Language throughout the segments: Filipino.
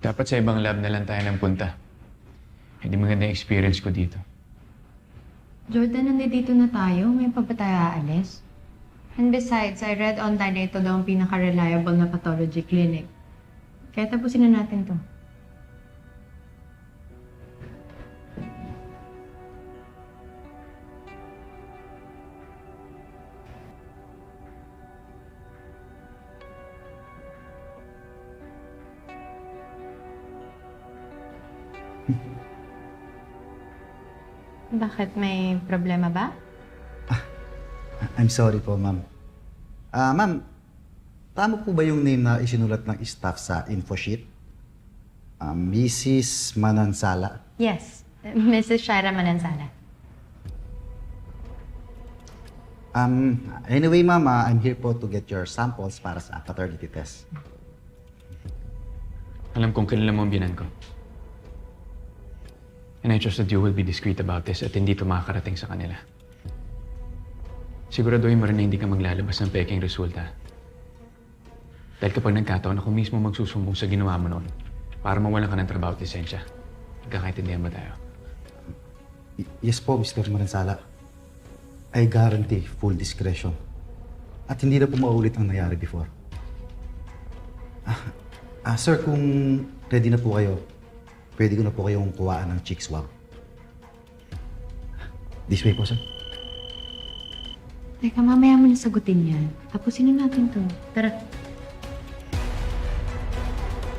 Dapat sa ibang lab na lang tayo ng punta. Hindi maganda yung experience ko dito. Jordan, nandito na tayo. May pa ba tayo aalis? And besides, I read online na ito daw ang pinaka-reliable na pathology clinic. Kaya tapusin na natin to. Bakit? May problema ba? I'm sorry po, ma'am. Ah, ma'am, tama po ba yung name na isinulat ng staff sa info sheet? Ah, Mrs. Manansala. Yes. Mrs. Shaira Manansala. Um, anyway, ma'am, ah, I'm here po to get your samples para sa paternity test. Alam kong kilala mo ang binan ko. And I trust that you will be discreet about this at hindi ito makakarating sa kanila. Siguraduhin mo rin na hindi ka maglalabas ng peking resulta. Dahil kapag nagkataon, ako mismo magsusumbong sa ginawa mo noon para mawalan ka ng trabaho at lisensya. Nagkakaintindihan ba tayo? Yes po, Mr. Manansala. I guarantee full discretion. At hindi na po maulit ang nangyari before. Ah, ah, sir, kung ready na po kayo, pwede ko na po kayong kuhaan ng cheek swab. This way po, sir. Teka, mamaya mo na sagutin yan. Tapusin na natin to. Tara.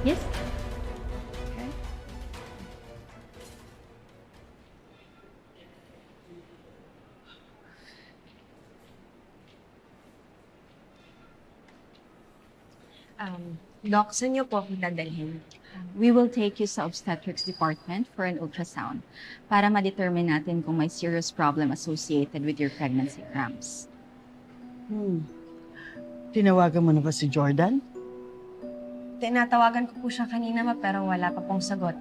Yes? Um, Doc, saan niyo po ako dadalhin? We will take you sa obstetrics department for an ultrasound para ma-determine natin kung may serious problem associated with your pregnancy cramps. Hmm. Tinawagan mo na ba si Jordan? Tinatawagan ko po siya kanina ma pero wala pa pong sagot.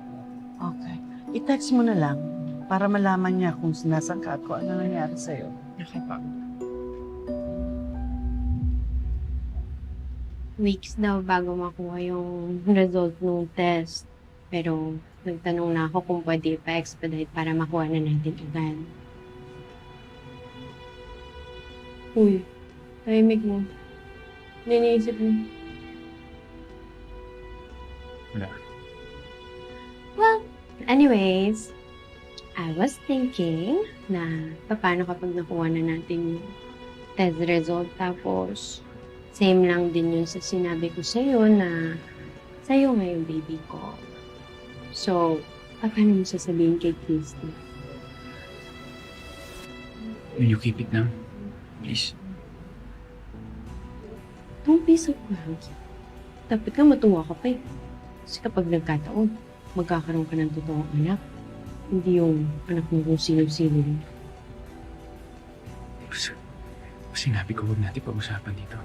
Okay. I-text mo na lang para malaman niya kung sinasan ka at kung ano nangyari sa'yo. Okay po. Weeks daw bago makuha yung result ng test. Pero nagtanong na ako kung pwede pa-expedite para makuha na natin agad. Uy, tahimik mo. Niniisip mo. Wala. Well, anyways, I was thinking na paano kapag nakuha na natin yung test result tapos same lang din yun sa sinabi ko sa'yo na sa'yo nga yung baby ko. So, paano mo sasabihin kay Christy? Will you keep it now? Please. Don't be so cranky. Dapat ka matuwa ka pa eh. Kasi kapag nagkataon, magkakaroon ka ng totoong anak. Hindi yung anak mo kung sino-sino. Sinabi ko huwag natin pag-usapan dito.